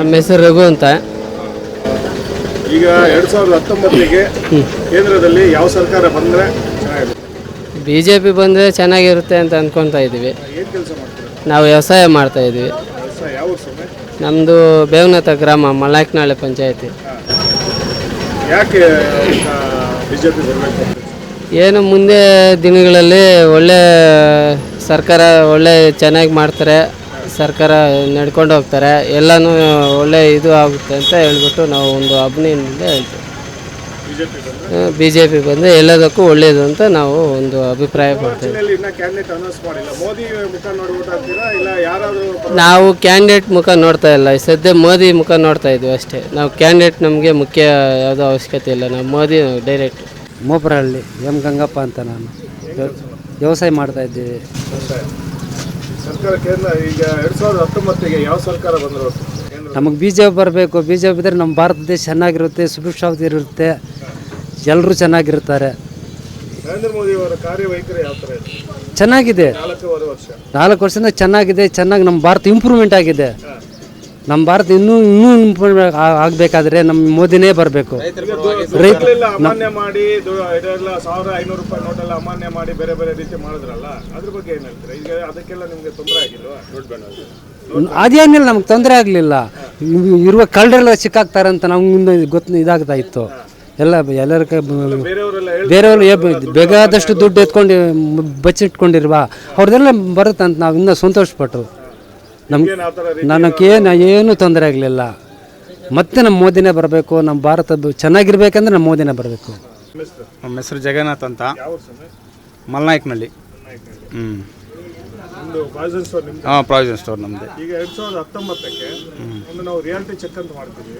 ನಮ್ಮ ಹೆಸರು ರಘು ಅಂತ. ಈಗ ಎರಡ್ ಸಾವಿರದ ಹತ್ತೊಂಬತ್ತರಿಗೆ ಕೇಂದ್ರದಲ್ಲಿ ಯಾವ ಸರ್ಕಾರ ಬಂದ್ರೆ ಚೆನ್ನಾಗಿರುತ್ತೆ? ಬಿ ಜೆ ಪಿ ಬಂದರೆ ಚೆನ್ನಾಗಿರುತ್ತೆ ಅಂತ ಅಂದ್ಕೊತಾ ಇದ್ದೀವಿ. ಏನ್ ಕೆಲಸ ಮಾಡ್ತೀರಾ? ನಾವು ವ್ಯವಸಾಯ ಮಾಡ್ತಾ ಇದ್ದೀವಿ. ವ್ಯವಸಾಯ ಯಾವ ಸಮಯ ನಮ್ಮದು ಬೇವನತ ಗ್ರಾಮ ಮಲ್ಲಾಕ್ನಾಳೆ ಪಂಚಾಯತಿ. ಯಾಕೆ ಬಿಜೆಪಿ ಬರಬೇಕು ಏನು ಮುಂದೆ ದಿನಗಳಲ್ಲಿ ಒಳ್ಳೆ ಸರ್ಕಾರ ಒಳ್ಳೆ ಚೆನ್ನಾಗಿ ಮಾಡ್ತಾರೆ. ಸರ್ಕಾರ ನಡ್ಕೊಂಡು ಹೋಗ್ತಾರೆ. ಎಲ್ಲನೂ ಒಳ್ಳೆ ಇದು ಆಗುತ್ತೆ ಅಂತ ಹೇಳ್ಬಿಟ್ಟು ನಾವು ಒಂದು ಅಭಿನಯದಿಂದ ಹೇಳ್ತೀವಿ. ಬಿಜೆಪಿ ಬಂದ್ರೆ ಬಿ ಜೆ ಪಿ ಬಂದರೆ ಎಲ್ಲದಕ್ಕೂ ಒಳ್ಳೆಯದು ಅಂತ ನಾವು ಒಂದು ಅಭಿಪ್ರಾಯ ಪಡ್ತೇವೆ. ಜಿಲ್ಲೆಯಲ್ಲಿ ಇನ್ನ ಕ್ಯಾಂಡಿಡೇಟ್ ಅನೌನ್ಸ್ ಮಾಡಿಲ್ಲ. ಮೋದಿ ಮುಖ ನೋಡಿ ಓಟ್ ಹಾಕ್ತೀರಾ? ಇಲ್ಲ ಯಾರಾದ್ರೂ ನಾವು ಕ್ಯಾಂಡಿಡೇಟ್ ಮುಖ ನೋಡ್ತಾ ಇಲ್ಲ. ಸದ್ಯ ಮೋದಿ ಮುಖ ನೋಡ್ತಾ ಇದ್ವಿ ಅಷ್ಟೇ. ನಾವು ಕ್ಯಾಂಡಿಡೇಟ್ ನಮಗೆ ಮುಖ್ಯ ಯಾವುದೋ ಅವಶ್ಯಕತೆ ಇಲ್ಲ. ನಾವು ಮೋದಿ ಡೈರೆಕ್ಟ್ ಮೋಪರಹಳ್ಳಿ ಎಂ ಗಂಗಪ್ಪ ಅಂತ ನಾನು. ವ್ಯ- ವ್ಯವಸಾಯ ಮಾಡ್ತಾ ಇದ್ದೀವಿ. ಸರ್ಕಾರ ಕೇಂದ್ರ ಈಗ ಎರಡು ಸಾವಿರದ ಹತ್ತೊಂಬತ್ತಿಗೆ ಯಾವ ಸರ್ಕಾರ ಬಂದ್ರು ನಮಗೆ ಬಿ ಜೆ ಪಿ ಬರಬೇಕು. ಬಿ ಜೆ ಪಿ ಇದ್ರೆ ನಮ್ಮ ಭಾರತ ದೇಶ ಚೆನ್ನಾಗಿರುತ್ತೆ ಸುಭಿಕ್ಷಾವತಿ ಇರುತ್ತೆ. ಎಲ್ಲರೂ ಚೆನ್ನಾಗಿರ್ತಾರೆ. ನರೇಂದ್ರ ಮೋದಿ ಅವರ ಕಾರ್ಯವೈಖರಿ ಯಾವ ತರ ಇದೆ? ಚೆನ್ನಾಗಿದೆ. ನಾಲ್ಕೂವರೆ ವರ್ಷ. ನಾಲ್ಕು ವರ್ಷದಿಂದ ಚೆನ್ನಾಗಿದೆ ಚೆನ್ನಾಗಿ ನಮ್ಮ ಭಾರತ ಇಂಪ್ರೂವ್ಮೆಂಟ್ ಆಗಿದೆ. ನಮ್ಮ ಭಾರತ ಇನ್ನೂ ಇನ್ನೂ ಇಂಪ್ರೂವ್ಮೆಂಟ್ ಆಗಬೇಕಾದ್ರೆ ನಮ್ಮ ಮೋದಿನೇ ಬರಬೇಕು. ರೈತ ಅಮಾನ್ಯ ಮಾಡಿ ದು- ಇದೆಲ್ಲ ಸಾವಿರ ಐನೂರು ರೂಪಾಯಿ ನೋಟ್ ಅಮಾನ್ಯ ಮಾಡಿ ಬೇರೆ ಬೇರೆ ರೀತಿ ಮಾಡಿದ್ರಲ್ಲ ಅದ್ರ ಬಗ್ಗೆ ಏನ್ ಹೇಳ್ತೀರಾ? ಈಗ ಅದಕ್ಕೆಲ್ಲ ನಿಮ್ಗೆ ತೊಂದರೆ ಆಗಿಲ್ವಾ ದುಡ್ಡು ಅದೇನಿಲ್ಲ ನಮ್ಗೆ ತೊಂದರೆ ಆಗಲಿಲ್ಲ. ಇರುವ ಕಳ್ಳರೆಲ್ಲ ಸಿಕ್ಕಾಗ್ತಾರೆ ಅಂತ ನಮ್ಗೆ ಗೊತ್ತು ಇದಾಗ್ತಾ ಇತ್ತು ಎಲ್ಲ ಎಲ್ಲರ ಬೇರೆಯವರು ಬೇಗಾದಷ್ಟು ಬೇಕಾದಷ್ಟು ದುಡ್ಡು ಎತ್ಕೊಂಡು ಬಚ್ಚಿಟ್ಕೊಂಡಿರುವ ಬರುತ್ತೆ ಬರುತ್ತಂತ ನಾವು ಇನ್ನೂ ಸಂತೋಷಪಟ್ಟು ರೀತಿ ನನಗೇನು ಏನೂ ತೊಂದರೆ ಆಗಲಿಲ್ಲ. ಮತ್ತೆ ನಮ್ಮ ಮೋದಿನೇ ಬರಬೇಕು ನಮ್ಮ ಭಾರತ ಚೆನ್ನಾಗಿರ್ಬೇಕಂದ್ರೆ ನಮ್ಮ ಮೋದಿನೇ ಬರಬೇಕು. ನಮ್ಮ ಹೆಸರು? ಜಗನ್ನಾಥ್ ಅಂತ. ಯಾವ ಸಮಯ ಮಲ್ನಾಯ್ಕನಹಳ್ಳಿ ಹ್ಞೂ ಪ್ರಾವಿಷನ್ ಸ್ಟೋರ್ ನಿಮ್ದು? ಹಾಂ ಪ್ರಾವಿಷನ್ ಸ್ಟೋರ್ ನಮ್ಮದು ಈಗ ಎರಡು ಸಾವಿರದ ಹತ್ತೊಂಬತ್ತಕ್ಕೆ ಒಂದು ನಾವು ರಿಯಾಲಿಟಿ ಚೆಕ್ ಅಂತ ಮಾಡ್ತೀವಿ.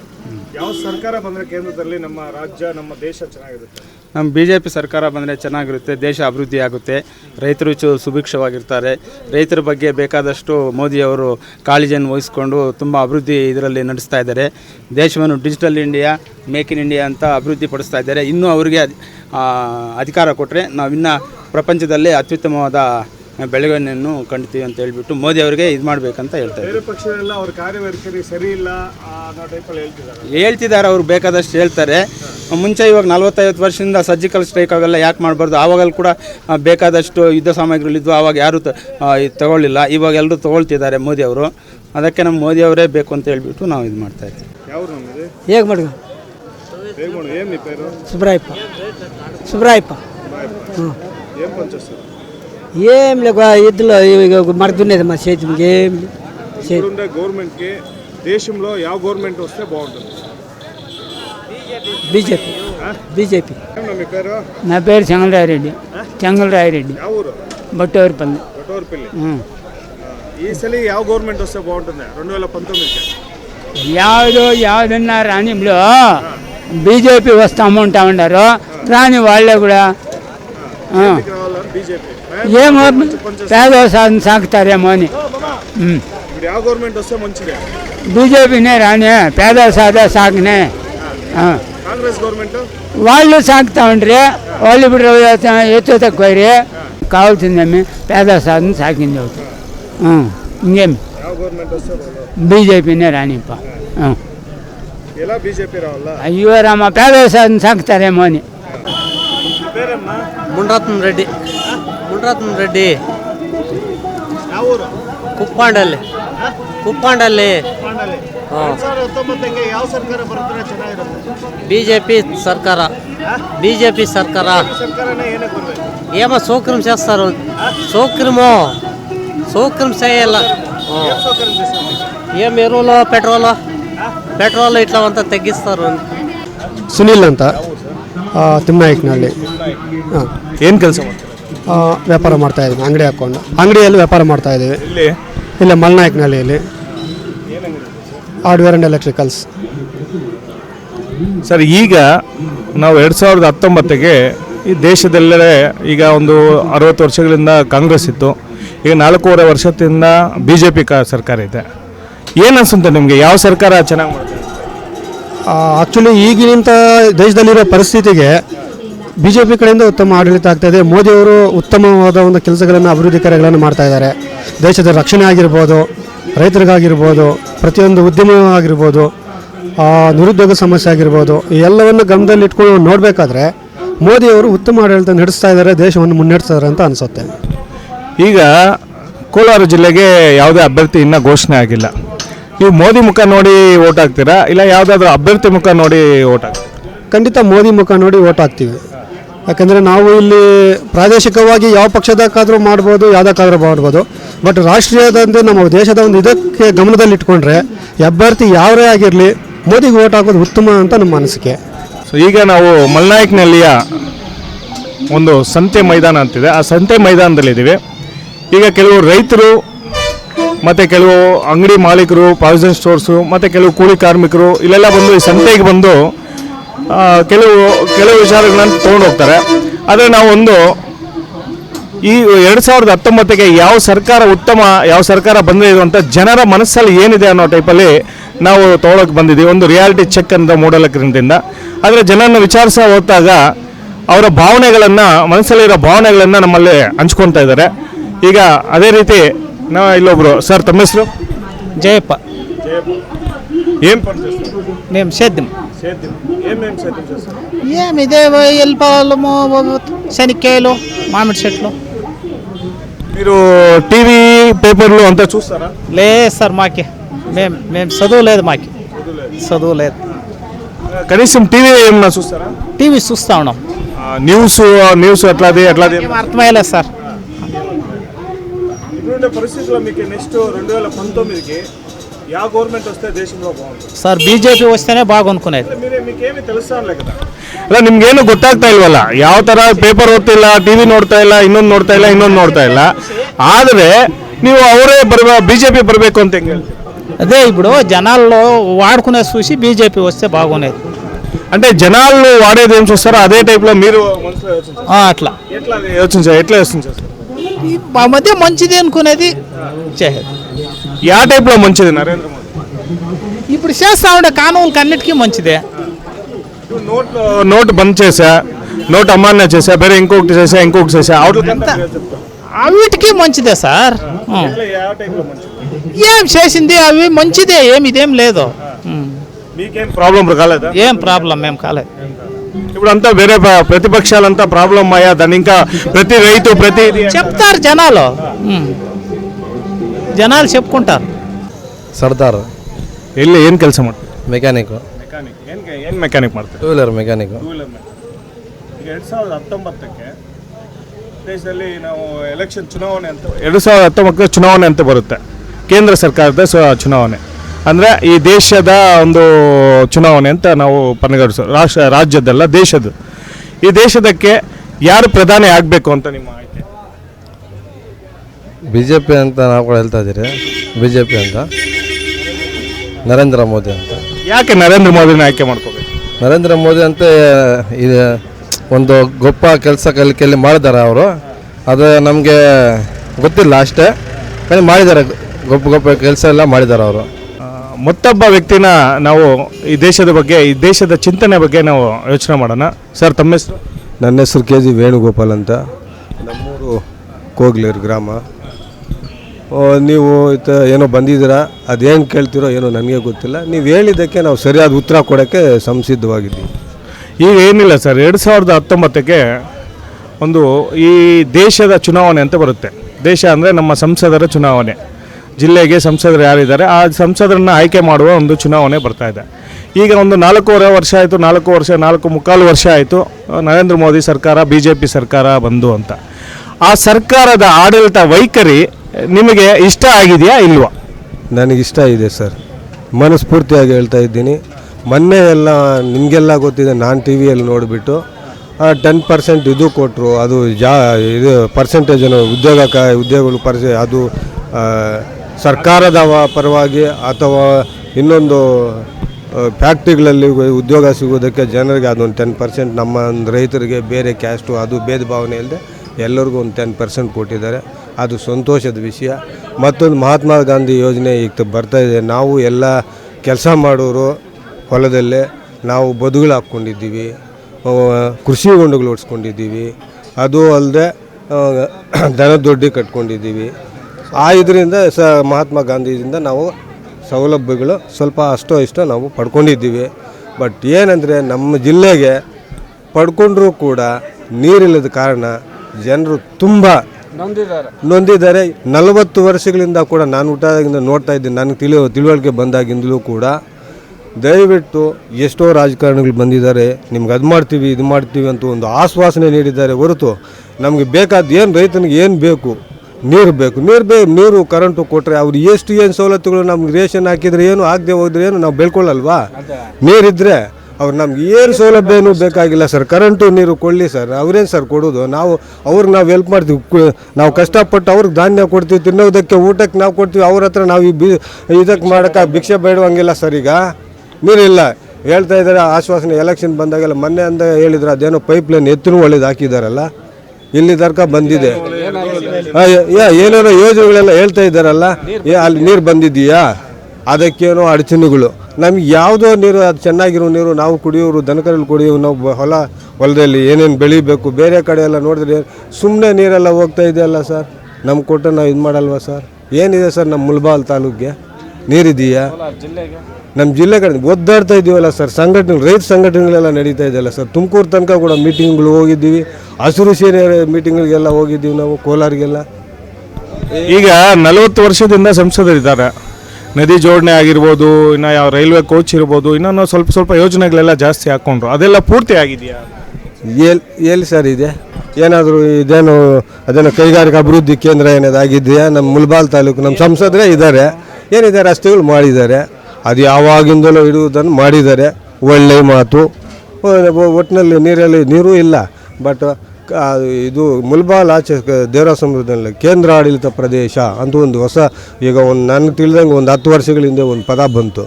ಯಾವ ಸರ್ಕಾರ ಬಂದರೆ ಕೇಂದ್ರದಲ್ಲಿ ನಮ್ಮ ರಾಜ್ಯ ನಮ್ಮ ದೇಶ ಚೆನ್ನಾಗಿರುತ್ತೆ? ನಮ್ಮ ಬಿ ಜೆ ಪಿ ಸರ್ಕಾರ ಬಂದರೆ ಚೆನ್ನಾಗಿರುತ್ತೆ ದೇಶ ಅಭಿವೃದ್ಧಿ ಆಗುತ್ತೆ ರೈತರು ಚು ಸುಭಿಕ್ಷವಾಗಿರ್ತಾರೆ. ರೈತರ ಬಗ್ಗೆ ಬೇಕಾದಷ್ಟು ಮೋದಿಯವರು ಕಾಳಜಿಯನ್ನು ವಹಿಸಿಕೊಂಡು ತುಂಬ ಅಭಿವೃದ್ಧಿ ಇದರಲ್ಲಿ ನಡೆಸ್ತಾ ಇದ್ದಾರೆ. ದೇಶವನ್ನು digital India make in India ಅಂತ ಅಭಿವೃದ್ಧಿ ಪಡಿಸ್ತಾ ಇದ್ದಾರೆ. ಇನ್ನೂ ಅವರಿಗೆ ಅಧಿಕಾರ ಕೊಟ್ಟರೆ ನಾವಿನ್ನ ಪ್ರಪಂಚದಲ್ಲೇ ಅತ್ಯುತ್ತಮವಾದ ಬೆಳವಣಿಯನ್ನು ಕಂಡ್ತೀವಿ ಅಂತ ಹೇಳಿಬಿಟ್ಟು ಮೋದಿ ಅವರಿಗೆ ಇದು ಮಾಡಬೇಕಂತ ಹೇಳ್ತಾರೆ ಬೇರೆ ಪಕ್ಷದೆಲ್ಲ ಅವ್ರ ಸರಿ ಇಲ್ಲ ಹೇಳ್ತಿದ್ದಾರೆ. ಹೇಳ್ತಿದ್ದಾರೆ ಅವ್ರು ಬೇಕಾದಷ್ಟು ಹೇಳ್ತಾರೆ. ಮುಂಚೆ ಇವಾಗ ನಲ್ವತ್ತೈವತ್ತು ವರ್ಷದಿಂದ ಸರ್ಜಿಕಲ್ ಸ್ಟ್ರೈಕ್ ಅವೆಲ್ಲ ಯಾಕೆ ಮಾಡಬಾರ್ದು? ಆವಾಗಲೂ ಕೂಡ ಬೇಕಾದಷ್ಟು ಯುದ್ಧ ಸಾಮಗ್ರಿಗಳಿದ್ವು ಆವಾಗ ಯಾರೂ ತಗೊಳ್ಳಿಲ್ಲ. ಇವಾಗ ಎಲ್ಲರೂ ತೊಗೊಳ್ತಿದ್ದಾರೆ ಮೋದಿ ಅವರು. ಅದಕ್ಕೆ ನಮ್ಮ ಮೋದಿ ಅವರೇ ಬೇಕು ಅಂತ ಹೇಳ್ಬಿಟ್ಟು ನಾವು ಇದು ಮಾಡ್ತಾ ಇದ್ದೀವಿ ಹೇಗೆ ಮಾಡಿ ಸುಬ್ರಾಯಪ್ಪ. ಸುಬ್ರಾಯಪ್ಪ. ಹ್ಞೂ ఏం లేక ఇద్దరు మడుతున్నది మా చేతి ఏం ఇప్పుడుండే గవర్నమెంట్కి దేశంలో ಯಾವ గవర్నమెంట్ వస్తే బాగుంటుంది బీజేపీ బీజేపీ ఏమన్నా మీ పేరు నా పేరు చెంగలరాయరెడ్డి చెంగలరాయరెడ్డి ಯಾವ ఊరు బొట్టవరిపల్లి కొట్టవరపల్లి ఈ సలి ಯಾವ గవర్నమెంట్ వస్తే బాగుంటుంది రెండు వేల పంతొమ్మిదికి యావదో యావదన్నా రాణిలో బీజేపీ వస్తామంటా ఉన్నారు రాని వాళ్ళే కూడా ఆ. రావాలని బీజేపీ ఏమో పేదో సాగుతారేమో అని బీజేపీనే రానే పేదో సాదా సాగనే. వాళ్ళు సాగుతా ఉండ్రి వాళ్ళు ఇప్పుడు ఎత్తు తక్కువ కావాల్సిందేమి పేద సాధన సాగింది అవుతుంది ఇంకేమి? బీజేపీనే రానిప్ప. అయ్యో రామ పేద సాధన సాగుతారేమో అని మునరత్నం రెడ్డి. ರೆಡ್ಡಿ ಮುನ್ರತ್ನ ರೆಡ್ಡಿ ಯಾವ ಊರು ಕುಪ್ಪಾಂಡಲ್ಲಿ ಕುಪ್ಪಾಂಡಲ್ಲಿ ಪಾಂಡಲಿ ಎರಡ್ ಸಾವಿರದ ಹತ್ತೊಂಬತ್ತಕ್ಕೆ ಯಾವ ಸರ್ಕಾರ ಬರುತ್ತೆ ಚೆನ್ನಾಗಿರುತ್ತೆ ಬಿ ಜೆ ಪಿ ಸರ್ಕಾರ బి జే పి సర్కార ಸರ್ಕಾರನೇ ಏನಕ್ಕೆ ಬರ್ಬೇಕು ఏమో సౌకర్యం చేస్తారు సౌకర్యము సౌకర్యం చేయాల ಏನ್ ಸೌಕರ್ಯ చేస్తారు ఏం ఎరువులు పెట్రోల్ పెట్రోల్ ఇట్లా అంతా తగ్గిస్తారు ಸುನಿಲ್ ಅಂತ ಆ, ತಿಮ್ನಾಯಕನಹಳ್ಳಿ ಹಾಂ ಏನ್ ಕೆಲಸ ಮಾಡ್ತಾರೆ ವ್ಯಾಪಾರ ಮಾಡ್ತಾ ಇದ್ದೀನಿ ಅಂಗಡಿ ಹಾಕೊಂಡು. ಅಂಗಡಿಯಲ್ಲಿ ವ್ಯಾಪಾರ ಮಾಡ್ತಾ ಇದ್ದೀವಿ. ಇಲ್ಲಿ ಮಲ್ನಾಯಕ್ನಲ್ಲಿ ಮಲ್ನಾಯಕನಹಳ್ಳಿಯಲ್ಲಿ ಹಾರ್ಡ್ವೇರ್ ಆ್ಯಂಡ್ ಎಲೆಕ್ಟ್ರಿಕಲ್ಸ್ ಸರ್ ಈಗ ನಾವು ಎರಡು ಸಾವಿರದ ಹತ್ತೊಂಬತ್ತಿಗೆ ಈ ದೇಶದೆಲ್ಲೆಡೆ ಈಗ ಒಂದು ಅರವತ್ತು ವರ್ಷಗಳಿಂದ ಕಾಂಗ್ರೆಸ್ ಇತ್ತು. ಈಗ ನಾಲ್ಕೂವರೆ ವರ್ಷದಿಂದ ಬಿ ಜೆ ಪಿ ಸರ್ಕಾರ ಇದೆ. ಏನು ಅನ್ಸುತ್ತೆ ನಿಮಗೆ? ಯಾವ ಸರ್ಕಾರ ಚೆನ್ನಾಗಿ ಮಾಡ್ತಾರೆ ಆ್ಯಕ್ಚುಲಿ ಈಗಿನಿಂದ ದೇಶದಲ್ಲಿರೋ ಪರಿಸ್ಥಿತಿಗೆ ಬಿ ಜೆ ಪಿ ಕಡೆಯಿಂದ ಉತ್ತಮ ಆಡಳಿತ ಆಗ್ತಾ ಇದೆ. ಮೋದಿಯವರು ಉತ್ತಮವಾದ ಒಂದು ಕೆಲಸಗಳನ್ನು ಅಭಿವೃದ್ಧಿ ಕಾರ್ಯಗಳನ್ನು ಮಾಡ್ತಾ ಇದ್ದಾರೆ. ದೇಶದ ರಕ್ಷಣೆ ಆಗಿರ್ಬೋದು ರೈತರಿಗಾಗಿರ್ಬೋದು ಪ್ರತಿಯೊಂದು ಉದ್ಯಮ ಆಗಿರ್ಬೋದು ನಿರುದ್ಯೋಗ ಸಮಸ್ಯೆ ಆಗಿರ್ಬೋದು ಈ ಎಲ್ಲವನ್ನು ಗಮನದಲ್ಲಿ ಇಟ್ಕೊಂಡು ನೋಡಬೇಕಾದ್ರೆ ಮೋದಿಯವರು ಉತ್ತಮ ಆಡಳಿತ ನಡೆಸ್ತಾ ಇದ್ದಾರೆ ದೇಶವನ್ನು ಮುನ್ನಡೆಸ್ತಾರೆ ಅಂತ ಅನಿಸುತ್ತೆ. ಈಗ ಕೋಲಾರ ಜಿಲ್ಲೆಗೆ ಯಾವುದೇ ಅಭ್ಯರ್ಥಿ ಇನ್ನೂ ಘೋಷಣೆ ಆಗಿಲ್ಲ. ನೀವು ಮೋದಿ ಮುಖ ನೋಡಿ ಓಟ್ ಹಾಕ್ತೀರಾ? ಇಲ್ಲ ಯಾವುದಾದ್ರೂ ಅಭ್ಯರ್ಥಿ ಮುಖ ನೋಡಿ ಓಟ್ ಹಾಕ್ತೀರಾ? ಖಂಡಿತ ಮೋದಿ ಮುಖ ನೋಡಿ ಓಟ್ ಹಾಕ್ತೀವಿ. ಯಾಕಂದರೆ ನಾವು ಇಲ್ಲಿ ಪ್ರಾದೇಶಿಕವಾಗಿ ಯಾವ ಪಕ್ಷದಕ್ಕಾದರೂ ಮಾಡ್ಬೋದು, ಯಾವುದಕ್ಕಾದರೂ ಮಾಡ್ಬೋದು. ಬಟ್ ರಾಷ್ಟ್ರೀಯದಂದು ನಮ್ಮ ದೇಶದ ಒಂದು ಇದಕ್ಕೆ ಗಮನದಲ್ಲಿ ಇಟ್ಕೊಂಡ್ರೆ ಈ ಅಭ್ಯರ್ಥಿ ಯಾರೇ ಆಗಿರಲಿ ಮೋದಿಗೆ ಓಟ್ ಹಾಕೋದು ಉತ್ತಮ ಅಂತ ನಮ್ಮ ಅನಿಸಿಕೆ. ಸೊ ಈಗ ನಾವು ಮಲ್ನಾಯಕ್ನಲ್ಲಿಯ ಒಂದು ಸಂತೆ ಮೈದಾನ ಅಂತಿದೆ. ಆ ಸಂತೆ ಮೈದಾನದಲ್ಲಿದ್ದೀವಿ. ಈಗ ಕೆಲವು ರೈತರು ಮತ್ತು ಕೆಲವು ಅಂಗಡಿ ಮಾಲೀಕರು ಪ್ರಾವಿಷನ್ ಸ್ಟೋರ್ಸು ಮತ್ತು ಕೆಲವು ಕೂಲಿ ಕಾರ್ಮಿಕರು, ಇಲ್ಲೆಲ್ಲ ಬಂದು ಈ ಸಂತೆಗೆ ಬಂದು ಕೆಲವು ಕೆಲವು ವಿಚಾರಗಳನ್ನು ತೊಗೊಂಡು ಹೋಗ್ತಾರೆ ಆದರೆ ನಾವೊಂದು ಈ ಎರಡು ಸಾವಿರದ ಹತ್ತೊಂಬತ್ತಕ್ಕೆ ಯಾವ ಸರ್ಕಾರ ಉತ್ತಮ ಯಾವ ಸರ್ಕಾರ ಬಂದಿದೆ ಅಂತ ಜನರ ಮನಸ್ಸಲ್ಲಿ ಏನಿದೆ ಅನ್ನೋ ಟೈಪಲ್ಲಿ ನಾವು ತೊಗೊಳಕ್ಕೆ ಬಂದಿದ್ದೀವಿ. ಒಂದು ರಿಯಾಲಿಟಿ ಚೆಕ್ ಅಂತ ಮೂಡಲಕ್ರಿಂದ ಆದರೆ ಜನರನ್ನು ವಿಚಾರಿಸ ಹೋದಾಗ ಅವರ ಭಾವನೆಗಳನ್ನು ಮನಸ್ಸಲ್ಲಿರೋ ಭಾವನೆಗಳನ್ನು ನಮ್ಮಲ್ಲಿ ಹಂಚ್ಕೊತಾ ಇದ್ದಾರೆ. ಈಗ ಅದೇ ರೀತಿ ನಾ ಇಲ್ಲೊಬ್ರು ಸರ್ ತಮ್ಮ ಹೆಸರು? ಜಯಪ್ಪ. ಜಯಪ್ಪ ಏನು ಸೇದ್ಯಮ್ ఏమి ఇదే పొలము శనిక్కాయలు మామిడి చెట్లు. మీరు టీవీ పేపర్లు అంతా చూస్తారా? లేదు సార్ మాకి. మేము మేము చదువు లేదు మాకి. చదువు లేదు. కనీసం టీవీ ఏమన్నా చూస్తారా? టీవీ చూస్తూ ఉన్నాం. న్యూస్ న్యూస్ ఎట్లాది ఏం అర్థమయ్యలేదు సార్. ఇప్పుడుండే పరిస్థితుల్లో మీకు నెక్స్ట్ రెండు వేల పంతొమ్మిదికి యా గవర్నమెంట్ వస్తే దేశంలో బాగుంటుంది సార్ బీజేపీ వస్తేనే బాగనుకునేది మీరే మీకేమి తెలుస్తా కదా ಅಲ್ಲ ನಿಮ್ಗೇನು ಗೊತ್ತಾಗ್ತಾ ಇಲ್ವಲ್ಲ ಯಾವ ಥರ ಪೇಪರ್ ಓದ್ತಿಲ್ಲ ಟಿ ವಿ ನೋಡ್ತಾ ಇಲ್ಲ ಇನ್ನೊಂದು ನೋಡ್ತಾ ಇಲ್ಲ ಇನ್ನೊಂದು ನೋಡ್ತಾ ಇಲ್ಲ ಆದರೆ ನೀವು ಅವರೇ ಬರಬ ಬಿ ಜೆ ಪಿ ಬರಬೇಕು ಅಂತ ಹೆಂಗೆ ಹೇಳ್ತೀರಾ అదే ఇప్పుడు జనాల్లో వాడుకునే చూసి బీజేపీ వస్తే బాగునేది అంటే జనాలు వాడేది ఏం చూస్తారో అదే టైప్లో మీరు మనసులో యోచించారు ఆ, అట్లా ఎట్లా యోచించారు ఎట్లా యోచించారు ఈ మా మధ్య మంచిది అనుకునేది చేసేది యా టైప్లో మంచిది నరేంద్ర మోదీ. ఇప్పుడు చేస్తా ఉండే కానూన్కి అన్నిటికీ మంచిదే. నోట్ నోట్ బంద్ చేసా నోట్ అమాన్య చేసా వేరే ఇంకొకటి చేసా ఇంకొకటి చేసా అవుట్లంతా అవిటికి మంచిదే సార్. ఏం చేసింది అవి? మంచిదే ఏమి ఇదేం లేదు. మీకేం ప్రాబ్లం కాలేదా? ఏం ప్రాబ్లం ఏం కాలేదు. ఇప్పుడు అంతా వేరే ప్రతిపక్షాలంతా ప్రాబ్లం అయ్యా దాన్ని. ఇంకా ప్రతి రైతు ప్రతి చెప్తారు జనాలు. జనాలు చెప్పుకుంటారు ಸರ್ದಾರ್ ಎಲ್ಲಿ ಏನು ಕೆಲಸ ಮಾಡ್ತೀವಿ ಮೆಕ್ಯಾನಿಕ್ ಮೆಕ್ಯಾನಿಕ್ ಏನು ಏನು ಮೆಕ್ಯಾನಿಕ್ ಮಾಡ್ತೀವಿ ಟೂ ವೀಲರ್ ಮೆಕ್ಯಾನಿಕ್ ಈಗ ಎರಡು ಸಾವಿರದ ಹತ್ತೊಂಬತ್ತಕ್ಕೆ ದೇಶದಲ್ಲಿ ನಾವು ಎಲೆಕ್ಷನ್ ಚುನಾವಣೆ ಅಂತ ಎರಡು ಸಾವಿರದ ಹತ್ತೊಂಬತ್ತು ಚುನಾವಣೆ ಅಂತ ಬರುತ್ತೆ ಕೇಂದ್ರ ಸರ್ಕಾರದ ಸ- ಚುನಾವಣೆ ಅಂದರೆ ಈ ದೇಶದ ಒಂದು ಚುನಾವಣೆ ಅಂತ ನಾವು ಪರಿಗಣಿಸೋ ರಾಷ್ಟ್ರ ರಾಜ್ಯದಲ್ಲ ದೇಶದ ಈ ದೇಶದಕ್ಕೆ ಯಾರು ಪ್ರಧಾನಿ ಆಗಬೇಕು ಅಂತ ನಿಮ್ಮ ಆಯ್ಕೆ ಬಿ ಜೆ ಪಿ ಅಂತ ನಾವು ಕೂಡ ಹೇಳ್ತಾ ಇದ್ದೀರಿ. ಬಿ ಜೆ ಪಿ ಅಂತ. ನರೇಂದ್ರ ಮೋದಿ ಅಂತ. ಯಾಕೆ ನರೇಂದ್ರ ಮೋದಿನ ಆಯ್ಕೆ ಮಾಡ್ಕೋಬೇಕು? ನರೇಂದ್ರ ಮೋದಿ ಅಂತ ಇದು ಒಂದು ಗೊಪ್ಪ ಕೆಲಸ ಕಲಿಕೆಯಲ್ಲಿ ಮಾಡಿದ್ದಾರೆ ಅವರು. ಅದು ನಮಗೆ ಗೊತ್ತಿಲ್ಲ ಅಷ್ಟೇ. ಮಾಡಿದ್ದಾರೆ ಗೊಪ್ಪ ಗೊಪ್ಪ ಕೆಲಸ ಎಲ್ಲ ಮಾಡಿದ್ದಾರೆ ಅವರು. ಮತ್ತೊಬ್ಬ ವ್ಯಕ್ತಿನ ನಾವು ಈ ದೇಶದ ಬಗ್ಗೆ ಈ ದೇಶದ ಚಿಂತನೆ ಬಗ್ಗೆ ನಾವು ಯೋಚನೆ ಮಾಡೋಣ. ಸರ್ ತಮ್ಮ ಹೆಸರು? ನನ್ನ ಹೆಸರು ಕೆ ಜಿ ವೇಣುಗೋಪಾಲ್ ಅಂತ. ನಮ್ಮೂರು ಕೋಗ್ಲೇರು ಗ್ರಾಮ. ನೀವು ಏನೋ ಬಂದಿದ್ದೀರಾ? ಅದೇನು ಕೇಳ್ತಿರೋ ಏನೋ ನನಗೆ ಗೊತ್ತಿಲ್ಲ. ನೀವು ಹೇಳಿದ್ದಕ್ಕೆ ನಾವು ಸರಿಯಾದ ಉತ್ತರ ಕೊಡೋಕ್ಕೆ ಸಂಸಿದ್ಧವಾಗಿದ್ದೀವಿ. ಈಗ ಏನಿಲ್ಲ ಸರ್, ಎರಡು ಸಾವಿರದ ಹತ್ತೊಂಬತ್ತಕ್ಕೆ ಒಂದು ಈ ದೇಶದ ಚುನಾವಣೆ ಅಂತ ಬರುತ್ತೆ. ದೇಶ ಅಂದರೆ ನಮ್ಮ ಸಂಸದರ ಚುನಾವಣೆ. ಜಿಲ್ಲೆಗೆ ಸಂಸದರು ಯಾರಿದ್ದಾರೆ, ಆ ಸಂಸದರನ್ನು ಆಯ್ಕೆ ಮಾಡುವ ಒಂದು ಚುನಾವಣೆ ಬರ್ತಾ ಇದೆ. ಈಗ ಒಂದು ನಾಲ್ಕೂವರೆ ವರ್ಷ ಆಯಿತು, ನಾಲ್ಕು ವರ್ಷ, ನಾಲ್ಕು ಮುಕ್ಕಾಲು ವರ್ಷ ಆಯಿತು ನರೇಂದ್ರ ಮೋದಿ ಸರ್ಕಾರ ಬಿ ಜೆ ಪಿ ಸರ್ಕಾರ ಬಂದು ಅಂತ. ಆ ಸರ್ಕಾರದ ಆಡಳಿತ ವೈಖರಿ ನಿಮಗೆ ಇಷ್ಟ ಆಗಿದೆಯಾ ಇಲ್ವಾ? ನನಗಿಷ್ಟ ಇದೆ ಸರ್. ಮನಸ್ಫೂರ್ತಿಯಾಗಿ ಹೇಳ್ತಾ ಇದ್ದೀನಿ. ಮೊನ್ನೆ ಎಲ್ಲ ನಿಮಗೆಲ್ಲ ಗೊತ್ತಿದೆ, ನಾನು ಟಿ ವಿಯಲ್ಲಿ ನೋಡಿಬಿಟ್ಟು ಟೆನ್ ಪರ್ಸೆಂಟ್ ಇದು ಕೊಟ್ಟರು ಅದು ಜಾ, ಇದು ಪರ್ಸೆಂಟೇಜನ್ನು ಉದ್ಯೋಗ ಕ, ಉದ್ಯೋಗಗಳು ಪರ್ಸೆ, ಅದು ಸರ್ಕಾರದ ಪರವಾಗಿ ಅಥವಾ ಇನ್ನೊಂದು ಫ್ಯಾಕ್ಟ್ರಿಗಳಲ್ಲಿ ಉದ್ಯೋಗ ಸಿಗೋದಕ್ಕೆ ಜನರಿಗೆ ಅದೊಂದು ಟೆನ್ ಪರ್ಸೆಂಟ್ ನಮ್ಮ ರೈತರಿಗೆ ಬೇರೆ ಕ್ಯಾಸ್ಟು ಅದು ಭೇದ ಭಾವನೆ ಇಲ್ಲದೆ ಎಲ್ಲರಿಗೂ ಒಂದು ಟೆನ್ ಪರ್ಸೆಂಟ್ ಕೊಟ್ಟಿದ್ದಾರೆ. ಅದು ಸಂತೋಷದ ವಿಷಯ. ಮತ್ತೊಂದು ಮಹಾತ್ಮ ಗಾಂಧಿ ಯೋಜನೆ ಈಗ ಇದೆ. ನಾವು ಎಲ್ಲ ಕೆಲಸ ಮಾಡೋರು ಹೊಲದಲ್ಲೇ ನಾವು ಬದುಗಳು ಹಾಕ್ಕೊಂಡಿದ್ದೀವಿ. ಕೃಷಿ ಹೊಂಡಗಳು ಓಡಿಸ್ಕೊಂಡಿದ್ದೀವಿ. ಅದು ಅಲ್ಲದೆ ದನ ದೊಡ್ಡಿ ಕಟ್ಕೊಂಡಿದ್ದೀವಿ. ಆ ಇದರಿಂದ ಸ, ಮಹಾತ್ಮ ಗಾಂಧೀಜಿಯಿಂದ ನಾವು ಸೌಲಭ್ಯಗಳು ಸ್ವಲ್ಪ ಅಷ್ಟೋ ಇಷ್ಟೋ ನಾವು ಪಡ್ಕೊಂಡಿದ್ದೀವಿ. ಬಟ್ ಏನಂದರೆ ನಮ್ಮ ಜಿಲ್ಲೆಗೆ ಪಡ್ಕೊಂಡ್ರೂ ಕೂಡ ನೀರಿಲ್ಲದ ಕಾರಣ ಜನರು ತುಂಬ ನೊಂದಿದ್ದಾರೆ. ನಲವತ್ತು ವರ್ಷಗಳಿಂದ ಕೂಡ ನಾನು ಹುಟ್ಟಾದಾಗಿಂದ ನೋಡ್ತಾ ಇದ್ದೀನಿ. ನನಗೆ ತಿಳಿಯೋ ತಿಳುವಳಿಕೆ ಬಂದಾಗಿಂದಲೂ ಕೂಡ. ದಯವಿಟ್ಟು ಎಷ್ಟೋ ರಾಜಕಾರಣಿಗಳು ಬಂದಿದ್ದಾರೆ. ನಿಮ್ಗೆ ಅದು ಮಾಡ್ತೀವಿ ಇದು ಮಾಡ್ತೀವಿ ಅಂತ ಒಂದು ಆಶ್ವಾಸನೆ ನೀಡಿದ್ದಾರೆ ಹೊರತು ನಮಗೆ ಬೇಕಾದ ಏನು ರೈತನಿಗೆ ಏನು ಬೇಕು? ನೀರು ಬೇಕು. ನೀರು ಬೇ ನೀರು ಕರೆಂಟು ಕೊಟ್ಟರೆ ಅವ್ರು ಎಷ್ಟು ಏನು ಸವಲತ್ತುಗಳು ನಮ್ಗೆ ರೇಷನ್ ಹಾಕಿದರೆ ಏನು ಆಗದೆ ಹೋದ್ರೆ ಏನು ನಾವು ಬೆಳ್ಕೊಳ್ಳಲ್ವಾ? ನೀರಿದ್ದರೆ ಅವ್ರು ನಮ್ಗೆ ಏನು ಸೌಲಭ್ಯನೂ ಬೇಕಾಗಿಲ್ಲ ಸರ್. ಕರೆಂಟು ನೀರು ಕೊಡಲಿ ಸರ್. ಅವ್ರೇನು ಸರ್ ಕೊಡೋದು? ನಾವು ಅವ್ರಿಗೆ ನಾವು ಹೆಲ್ಪ್ ಮಾಡ್ತೀವಿ. ನಾವು ಕಷ್ಟಪಟ್ಟು ಅವ್ರಿಗೆ ಧಾನ್ಯ ಕೊಡ್ತೀವಿ ತಿನ್ನೋದಕ್ಕೆ ಊಟಕ್ಕೆ ನಾವು ಕೊಡ್ತೀವಿ. ಅವ್ರ ಹತ್ರ ನಾವು ಈ ಬಿ ಇದಕ್ಕೆ ಮಾಡೋಕ್ಕೆ ಭಿಕ್ಷೆ ಬೇಡುವಂಗಿಲ್ಲ ಸರ್ ಈಗ. ನೀರಿಲ್ಲ ಹೇಳ್ತಾ ಇದ್ದಾರೆ ಆಶ್ವಾಸನೆ ಎಲೆಕ್ಷನ್ ಬಂದಾಗೆಲ್ಲ ಮೊನ್ನೆ ಅಂದ ಹೇಳಿದ್ರು ಅದೇನೋ ಪೈಪ್ ಲೈನ್ ಎತ್ತರೂ ಒಳ್ಳೇದು ಹಾಕಿದಾರಲ್ಲ. ಇಲ್ಲಿ ತನಕ ಬಂದಿದೆ. ಏನೇನೋ ಯೋಜನೆಗಳೆಲ್ಲ ಹೇಳ್ತಾ ಇದ್ದಾರಲ್ಲ. ಅಲ್ಲಿ ನೀರು ಬಂದಿದೆಯಾ? ಅದಕ್ಕೇನೋ ಅಡಚಣೆಗಳು. ನಮ್ಗೆ ಯಾವುದೋ ನೀರು, ಅದು ಚೆನ್ನಾಗಿರೋ ನೀರು ನಾವು ಕುಡಿಯೋರು, ದನಕರಲ್ಲಿ ಕುಡಿಯೋ ನಾವು ಹೊಲ, ಹೊಲದಲ್ಲಿ ಏನೇನು ಬೆಳಿಬೇಕು, ಬೇರೆ ಕಡೆ ಎಲ್ಲ ನೋಡಿದ್ರೆ ಸುಮ್ಮನೆ ನೀರೆಲ್ಲ ಹೋಗ್ತಾ ಇದೆಯಲ್ಲ ಸರ್? ನಮ್ಗೆ ಕೊಟ್ಟರೆ ನಾವು ಇದು ಮಾಡಲ್ವಾ ಸರ್? ಏನಿದೆ ಸರ್ ನಮ್ಮ ಮುಲ್ಬಾಲ್ ತಾಲೂಕಿಗೆ? ನೀರಿದೆಯಾ? ನಮ್ಮ ಜಿಲ್ಲೆ ಕಡೆ ಒದ್ದಾಡ್ತಾ ಇದ್ದೀವಲ್ಲ ಸರ್, ಸಂಘಟನೆ, ರೈತ ಸಂಘಟನೆಗಳೆಲ್ಲ ನಡೀತಾ ಇದೆಯಲ್ಲ ಸರ್? ತುಮಕೂರು ತನಕ ಕೂಡ ಮೀಟಿಂಗ್ಗಳು ಹೋಗಿದ್ದೀವಿ. ಹಸಿರು ಸೇನೆ ಮೀಟಿಂಗ್ಗಳಿಗೆಲ್ಲ ಹೋಗಿದ್ದೀವಿ ನಾವು, ಕೋಲಾರಿಗೆಲ್ಲ. ಈಗ ನಲವತ್ತು ವರ್ಷದಿಂದ ಸಂಸದರಿದ್ದಾರೆ. ನದಿ ಜೋಡಣೆ ಆಗಿರ್ಬೋದು, ಇನ್ನು ಯಾವ ರೈಲ್ವೆ ಕೋಚ್ ಇರ್ಬೋದು, ಇನ್ನೂ ಸ್ವಲ್ಪ ಸ್ವಲ್ಪ ಯೋಜನೆಗಳೆಲ್ಲ ಜಾಸ್ತಿ ಹಾಕ್ಕೊಂಡ್ರು ಅದೆಲ್ಲ ಪೂರ್ತಿ ಆಗಿದೆಯಾ? ಎಲ್ಲಿ ಎಲ್ಲಿ ಸರ್ ಇದೆ? ಏನಾದರೂ ಇದೇನು, ಅದೇನು ಕೈಗಾರಿಕಾ ಅಭಿವೃದ್ಧಿ ಕೇಂದ್ರ ಏನಾದ್ರು ಆಗಿದೆಯಾ? ನಮ್ಮ ಮುಲ್ಬಾಲ್ ತಾಲೂಕು ನಮ್ಮ ಸಂಸದರೇ ಇದ್ದಾರೆ. ಏನಿದೆ? ರಸ್ತೆಗಳು ಮಾಡಿದ್ದಾರೆ. ಅದು ಯಾವಾಗಿಂದಲೂ ಇಡುವುದನ್ನು ಮಾಡಿದ್ದಾರೆ. ಒಳ್ಳೆಯ ಮಾತು. ಒಟ್ಟಿನಲ್ಲಿ ನೀರಲ್ಲಿ ನೀರು ಇಲ್ಲ. ಬಟ್ ಇದು ಮುಲ್ಬಾಲ್ ಆಚೆ ದೇವರ ಸಮುದ್ರದಲ್ಲಿ ಕೇಂದ್ರ ಆಡಳಿತ ಪ್ರದೇಶ ಅಂತ ಒಂದು ಹೊಸ, ಈಗ ಒಂದು ನನಗೆ ತಿಳಿದಂಗೆ ಒಂದು ಹತ್ತು ವರ್ಷಗಳ ಹಿಂದೆ ಒಂದು ಪದ ಬಂತು.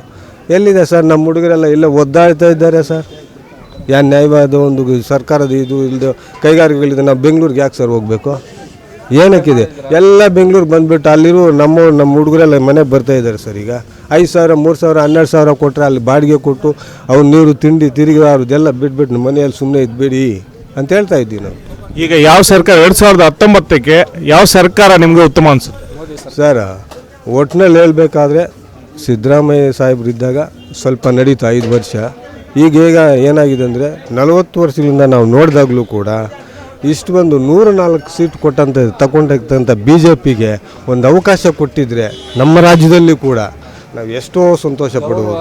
ಎಲ್ಲಿದೆ ಸರ್ ನಮ್ಮ ಹುಡುಗರೆಲ್ಲ ಇಲ್ಲೇ ಒದ್ದಾಡ್ತಾ ಇದ್ದಾರೆ ಸರ್? ಯಾ ನ್ಯಾಯವಾದ ಒಂದು ಸರ್ಕಾರದ ಇದು ಇಲ್ಲದೆ ಕೈಗಾರಿಕೆಗಳಿದೆ ನಾವು ಬೆಂಗಳೂರಿಗೆ ಯಾಕೆ ಸರ್ ಹೋಗಬೇಕು? ಏನಕ್ಕಿದೆ? ಎಲ್ಲ ಬೆಂಗಳೂರು ಬಂದುಬಿಟ್ಟು ಅಲ್ಲಿರೋ ನಮ್ಮ ನಮ್ಮ ಹುಡುಗರೆಲ್ಲ ಮನೆಗೆ ಬರ್ತಾ ಇದ್ದಾರೆ ಸರ್ ಈಗ. ಐದು ಸಾವಿರ, ಮೂರು ಸಾವಿರ, ಹನ್ನೆರಡು ಸಾವಿರ ಕೊಟ್ಟರೆ ಅಲ್ಲಿ ಬಾಡಿಗೆ ಕೊಟ್ಟು ಅವ್ರು ನೀರು, ತಿಂಡಿ, ತಿರುಗಿ ಅವ್ರದ್ದೆಲ್ಲ ಬಿಟ್ಬಿಟ್ಟು ಮನೆಯಲ್ಲಿ ಸುಮ್ಮನೆ ಇದ್ಬೇಡಿ ಅಂತ ಹೇಳ್ತಾ ಇದ್ದೀವಿ ನಾವು. ಈಗ ಯಾವ ಸರ್ಕಾರ ಎರಡು ಸಾವಿರದ ಹತ್ತೊಂಬತ್ತಕ್ಕೆ ಯಾವ ಸರ್ಕಾರ ನಿಮಗೆ ಉತ್ತಮ ಅನ್ಸುತ್ತೆ? ಸರ್ ಒಟ್ಟಿನಲ್ಲಿ ಹೇಳಬೇಕಾದ್ರೆ ಸಿದ್ದರಾಮಯ್ಯ ಸಾಹೇಬ್ರು ಇದ್ದಾಗ ಸ್ವಲ್ಪ ನಡೀತು ಐದು ವರ್ಷ. ಈಗ ಈಗ ಏನಾಗಿದೆ ಅಂದರೆ ನಲವತ್ತು ವರ್ಷಗಳಿಂದ ನಾವು ನೋಡಿದಾಗಲೂ ಕೂಡ ಇಷ್ಟು ಒಂದು ನೂರ ನಾಲ್ಕು ಸೀಟ್ ಕೊಟ್ಟಂತ ತಗೊಂಡಂಥ ಬಿ ಜೆ ಪಿಗೆ ಒಂದು ಅವಕಾಶ ಕೊಟ್ಟಿದ್ರೆ ನಮ್ಮ ರಾಜ್ಯದಲ್ಲಿ ಕೂಡ ನಾವು ಎಷ್ಟೋ ಸಂತೋಷ ಪಡುವುದು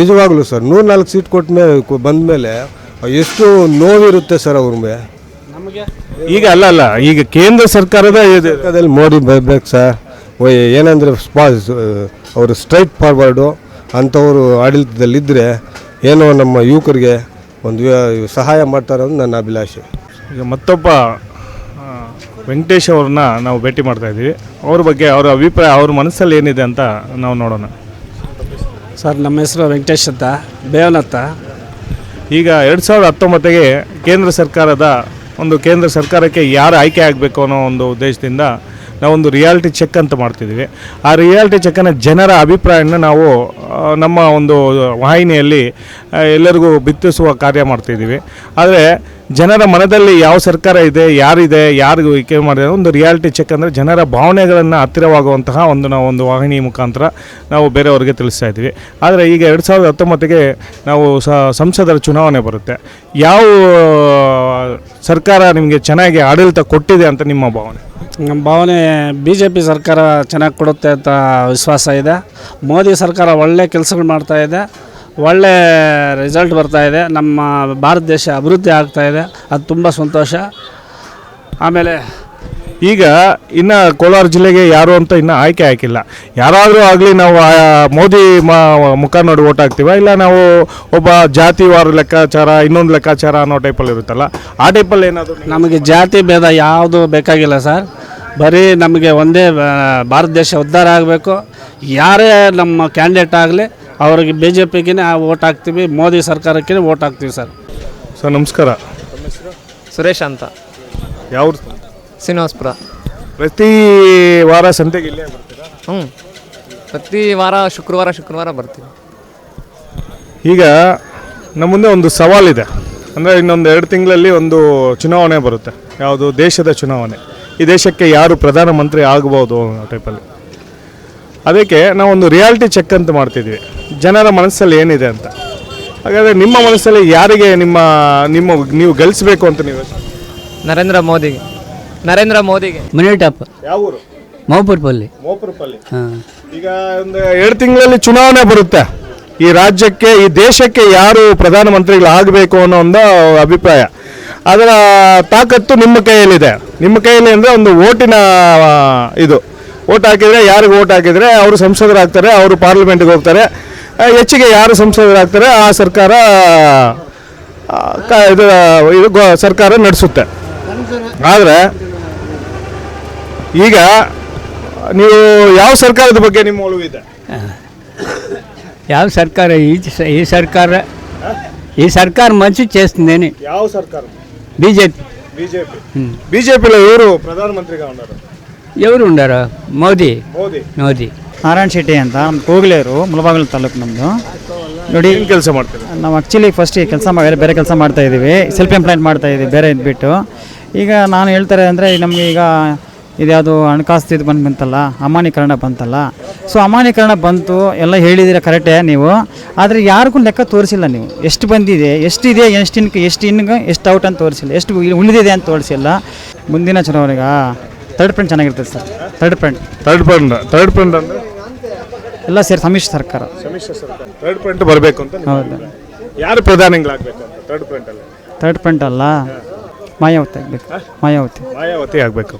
ನಿಜವಾಗ್ಲೂ ಸರ್ ನೂರ ನಾಲ್ಕು ಸೀಟ್ ಕೊಟ್ಟ ಮೇಲೆ, ಬಂದ ಮೇಲೆ ಎಷ್ಟು ನೋವಿರುತ್ತೆ ಸರ್ ಅವ್ರ ಮೇಲೆ. ಈಗ ಅಲ್ಲ ಅಲ್ಲ. ಈಗ ಕೇಂದ್ರ ಸರ್ಕಾರದ ಇದು ಸರ್ಕಾರದಲ್ಲಿ ಮೋದಿ ಬರಬೇಕು ಸರ್. ಏನಂದ್ರೆ ಏನಂದರೆ ಸ್ಪಾ ಅವರು ಸ್ಟ್ರೈಟ್ ಫಾರ್ವರ್ಡು ಅಂಥವರು ಆಡಳಿತದಲ್ಲಿದ್ದರೆ ಏನೋ ನಮ್ಮ ಯುವಕರಿಗೆ ಒಂದು ಸಹಾಯ ಮಾಡ್ತಾರೆ ಅನ್ನೋದು ನನ್ನ ಅಭಿಲಾಷೆ. ಈಗ ಮತ್ತೊಬ್ಬ ವೆಂಕಟೇಶ್ ಅವ್ರನ್ನ ನಾವು ಭೇಟಿ ಮಾಡ್ತಾ ಇದ್ದೀವಿ. ಅವ್ರ ಬಗ್ಗೆ ಅವರ ಅಭಿಪ್ರಾಯ ಅವ್ರ ಮನಸ್ಸಲ್ಲಿ ಏನಿದೆ ಅಂತ ನಾವು ನೋಡೋಣ. ಸರ್ ನಮ್ಮ ಹೆಸರು ವೆಂಕಟೇಶ್ ಅಂತ ಬೇವನತ್ತ. ಈಗ ಎರಡು ಸಾವಿರದ ಹತ್ತೊಂಬತ್ತಿಗೆ ಕೇಂದ್ರ ಸರ್ಕಾರದ ಒಂದು ಕೇಂದ್ರ ಸರ್ಕಾರಕ್ಕೆ ಯಾರು ಆಯ್ಕೆ ಆಗಬೇಕು ಅನ್ನೋ ಒಂದು ಉದ್ದೇಶದಿಂದ ನಾವೊಂದು ರಿಯಾಲಿಟಿ ಚೆಕ್ ಅಂತ ಮಾಡ್ತಿದ್ದೀವಿ. ಆ ರಿಯಾಲಿಟಿ ಚೆಕ್ಕನ್ನು ಜನರ ಅಭಿಪ್ರಾಯನ ನಾವು ನಮ್ಮ ಒಂದು ವಾಹಿನಿಯಲ್ಲಿ ಎಲ್ಲರಿಗೂ ಬಿತ್ತಿಸುವ ಕಾರ್ಯ ಮಾಡ್ತಿದ್ದೀವಿ. ಆದರೆ ಜನರ ಮನದಲ್ಲಿ ಯಾವ ಸರ್ಕಾರ ಇದೆ, ಯಾರಿದೆ, ಯಾರಿಗೂ ಇಕೆ ಮಾಡಿದೆ ಒಂದು ರಿಯಾಲಿಟಿ ಚೆಕ್ ಅಂದರೆ ಜನರ ಭಾವನೆಗಳನ್ನು ಹತ್ತಿರವಾಗುವಂತಹ ಒಂದು ನಾವು ಒಂದು ವಾಹಿನಿ ಮುಖಾಂತರ ನಾವು ಬೇರೆಯವರಿಗೆ ತಿಳಿಸ್ತಾ ಇದ್ದೀವಿ. ಆದರೆ ಈಗ ಎರಡು ಸಾವಿರದ ಹತ್ತೊಂಬತ್ತಿಗೆ ನಾವು ಸಂಸದರ ಚುನಾವಣೆ ಬರುತ್ತೆ. ಯಾವ, ಸರ್ಕಾರ ನಿಮಗೆ ಚೆನ್ನಾಗಿ ಆಡಳಿತ ಕೊಟ್ಟಿದೆ ಅಂತ ನಿಮ್ಮ ಭಾವನೆ? ನಮ್ಮ ಭಾವನೆ ಬಿ ಜೆ ಪಿ ಸರ್ಕಾರ ಚೆನ್ನಾಗಿ ಕೊಡುತ್ತೆ ಅಂತ ವಿಶ್ವಾಸ ಇದೆ. ಮೋದಿ ಸರ್ಕಾರ ಒಳ್ಳೆ ಕೆಲಸಗಳು ಮಾಡ್ತಾಯಿದೆ ಒಳ್ಳೆ ರಿಸಲ್ಟ್ ಬರ್ತಾ ಇದೆ. ನಮ್ಮ ಭಾರತ ದೇಶ ಅಭಿವೃದ್ಧಿ ಆಗ್ತಾ ಇದೆ. ಅದು ತುಂಬ ಸಂತೋಷ. ಆಮೇಲೆ ಈಗ ಇನ್ನು ಕೋಲಾರ ಜಿಲ್ಲೆಗೆ ಯಾರು ಅಂತ ಇನ್ನೂ ಆಯ್ಕೆ ಹಾಕಿಲ್ಲ. ಯಾರಾದರೂ ಆಗಲಿ ನಾವು ಮೋದಿ ಮ- ಮುಖ ನೋಡಿ ಓಟ್ ಹಾಕ್ತೀವ? ಇಲ್ಲ ನಾವು ಒಬ್ಬ ಜಾತಿವಾರ ಲೆಕ್ಕಾಚಾರ ಇನ್ನೊಂದು ಲೆಕ್ಕಾಚಾರ ಅನ್ನೋ ಟೈಪಲ್ಲಿ ಇರುತ್ತಲ್ಲ? ಆ ಟೈಪಲ್ಲಿ ಏನಾದರೂ ನಮಗೆ ಜಾತಿ ಭೇದ ಯಾವುದು ಬೇಕಾಗಿಲ್ಲ ಸರ್. ಬರೀ ನಮಗೆ ಒಂದೇ ಭಾರತ ದೇಶ ಉದ್ಧಾರ ಆಗಬೇಕು. ಯಾರೇ ನಮ್ಮ ಕ್ಯಾಂಡಿಡೇಟ್ ಆಗಲಿ ಅವ್ರಿಗೆ ಬಿ ಜೆ ಪಿಗೆ ಓಟ್ ಹಾಕ್ತೀವಿ ಮೋದಿ ಸರ್ಕಾರಕ್ಕೆ ಓಟ್ ಹಾಕ್ತೀವಿ ಸರ್. ಸರ್ ನಮಸ್ಕಾರ. ಸುರೇಶ್ ಅಂತ. ಯಾವ ಶ್ರೀನಿವಾಸ್ಪುರ. ಪ್ರತಿ ವಾರ ಸಂತೆಗೆ ಇಲ್ಲೇ ಬರ್ತೀರಾ? ಹ್ಞೂ ಪ್ರತಿ ವಾರ ಶುಕ್ರವಾರ ಶುಕ್ರವಾರ ಬರ್ತೀವಿ. ಈಗ ನಮ್ಮ ಮುಂದೆ ಒಂದು ಸವಾಲಿದೆ ಅಂದರೆ ಇನ್ನೊಂದು ಎರಡು ತಿಂಗಳಲ್ಲಿ ಒಂದು ಚುನಾವಣೆ ಬರುತ್ತೆ. ಯಾವುದು? ದೇಶದ ಚುನಾವಣೆ. ಈ ದೇಶಕ್ಕೆ ಯಾರು ಪ್ರಧಾನಮಂತ್ರಿ ಆಗ್ಬೋದು ಅನ್ನೋ ಟೈಪಲ್ಲಿ ಅದಕ್ಕೆ ನಾವೊಂದು ರಿಯಾಲಿಟಿ ಚೆಕ್ ಅಂತ ಮಾಡ್ತಿದ್ವಿ. ಜನರ ಮನಸ್ಸಲ್ಲಿ ಏನಿದೆ ಅಂತ. ಹಾಗಾದರೆ ನಿಮ್ಮ ಮನಸ್ಸಲ್ಲಿ ಯಾರಿಗೆ ನಿಮ್ಮ ನಿಮ್ಮ ನೀವು ಗೆಲ್ಲಿಸ್ಬೇಕು ಅಂತ ನೀವು ನರೇಂದ್ರ ಮೋದಿಗೆ. ನರೇಂದ್ರ ಮೋದಿಗೆ. ಮನೆ ಟಾಪ್. ಯಾವ ಊರು? ಮೌಪುರ್ಪಲ್ಲಿ ಮೋಪುರಪಲ್ಲಿ ಹಾಂ. ಈಗ ಒಂದು ಎರಡು ತಿಂಗಳಲ್ಲಿ ಚುನಾವಣೆ ಬರುತ್ತೆ. ಈ ರಾಜ್ಯಕ್ಕೆ ಈ ದೇಶಕ್ಕೆ ಯಾರು ಪ್ರಧಾನಮಂತ್ರಿಗಳು ಆಗಬೇಕು ಅನ್ನೋ ಒಂದು ಅಭಿಪ್ರಾಯ. ಅದರ ತಾಕತ್ತು ನಿಮ್ಮ ಕೈಯಲ್ಲಿದೆ. ನಿಮ್ಮ ಕೈಯಲ್ಲಿ ಅಂದರೆ ಒಂದು ಓಟಿನ ಆ, ಇದು. ಓಟ್ ಹಾಕಿದರೆ ಯಾರಿಗೆ ಓಟ್ ಹಾಕಿದರೆ ಅವರು ಸಂಸದರಾಗ್ತಾರೆ ಅವರು ಪಾರ್ಲಿಮೆಂಟ್ಗೆ ಹೋಗ್ತಾರೆ. ಹೆಚ್ಚಿಗೆ ಯಾರು ಸಂಸದರಾಗ್ತಾರೆ ಆ ಸರ್ಕಾರ ಇದು ಇದು ಸರ್ಕಾರ ನಡೆಸುತ್ತೆ. ಆದರೆ ಈಗ ನೀವು ಯಾವ ಸರ್ಕಾರದ ಬಗ್ಗೆ ನಿಮ್ಮ ಇದೆ? ಯಾವ ಸರ್ಕಾರ? ಈ ಈ ಸರ್ಕಾರ ಈ ಸರ್ಕಾರ ಮಂಚು చేస్తుందని ಯಾವ ಸರ್ಕಾರ? ಬಿಜೆಪಿ. ಬಿಜೆಪಿ. బీజేపీలో ఎవరు ప్రధానమంత్రిగా ఉన్నారు ఎవరు ఉండరు ಮೋದಿ. ಮೋದಿ. మోదీ ನಾರಾಯಣ ಶೆಟ್ಟಿ ಅಂತ ನಮ್ಮ ಕೋಗಿಲೇರು ಮುಳಬಾಗಿಲು ತಾಲೂಕು ನಮ್ಮದು ನೋಡಿ ಏನ್ ಕೆಲಸ ಮಾಡ್ತೀವಿ ನಾವು ಆ್ಯಕ್ಚುಲಿ ಫಸ್ಟ್ ಕೆಲಸ ಬೇರೆ ಬೇರೆ ಕೆಲಸ ಮಾಡ್ತಾ ಇದ್ದೀವಿ. ಸೆಲ್ಫ್ ಎಂಪ್ಲಾಯ್ಡ್ ಮಾಡ್ತಾ ಇದ್ದೀವಿ ಬೇರೆ ಇದ್ಬಿಟ್ಟು. ಈಗ ನಾನು ಹೇಳ್ತಾರೆ ಅಂದರೆ ನಮಗೆ ಈಗ ಇದ್ಯಾವುದು ಹಣಕಾಸು ಇದು ಬಂದು ಬಂತಲ್ಲ ಅಮಾನೀಕರಣ ಬಂತಲ್ಲ. ಸೊ ಅಮಾನೀಕರಣ ಬಂತು ಎಲ್ಲ ಹೇಳಿದಿರ ಕರೆಕ್ಟೇ ನೀವು. ಆದರೆ ಯಾರಿಗೂ ಲೆಕ್ಕ ತೋರಿಸಿಲ್ಲ ನೀವು. ಎಷ್ಟು ಬಂದಿದೆ ಎಷ್ಟಿದೆ ಎಷ್ಟು ಇನ್ಕ ಎಷ್ಟು ಇನ್ಗೆ ಎಷ್ಟು ಔಟ್ ಅಂತ ತೋರಿಸಿಲ್ಲ. ಎಷ್ಟು ಉಳಿದಿದೆ ಅಂತ ತೋರಿಸಿಲ್ಲ. ಮುಂದಿನ ಚುನಾವಣೆಗೆ ತರ್ಡ್ ಪ್ರಿಂಟ್ ಚೆನ್ನಾಗಿರ್ತದೆ sir. Third print third print third print ಅಂದ್ರೆ? ಎಲ್ಲ ಸೇರಿ ಸಮಿಶ್ರ ಸರ್ಕಾರ. ಸಮ್ಮಿಶ್ರ ಸರ್ಕಾರ. ಥರ್ಡ್ ಫ್ರಂಟ್ ಬರಬೇಕು ಅಂತ ನಿಮ್ಮ ಹೌದು. ಅಭಿಪ್ರಾಯ. ಯಾರು ಪ್ರಧಾನಿಗಳಾಗಬೇಕು ಅಂತ? ಥರ್ಡ್ ಫ್ರಂಟ್ ಅಲ್ಲಿ. ತರ್ಡ್ ಪ್ರಿಂಟ್ ಅಲ್ಲ ಮಾಯಾವತಿ ಆಗಬೇಕು. ಮಾಯಾವತಿ. ಮಾಯಾವತಿ ಆಗಬೇಕು.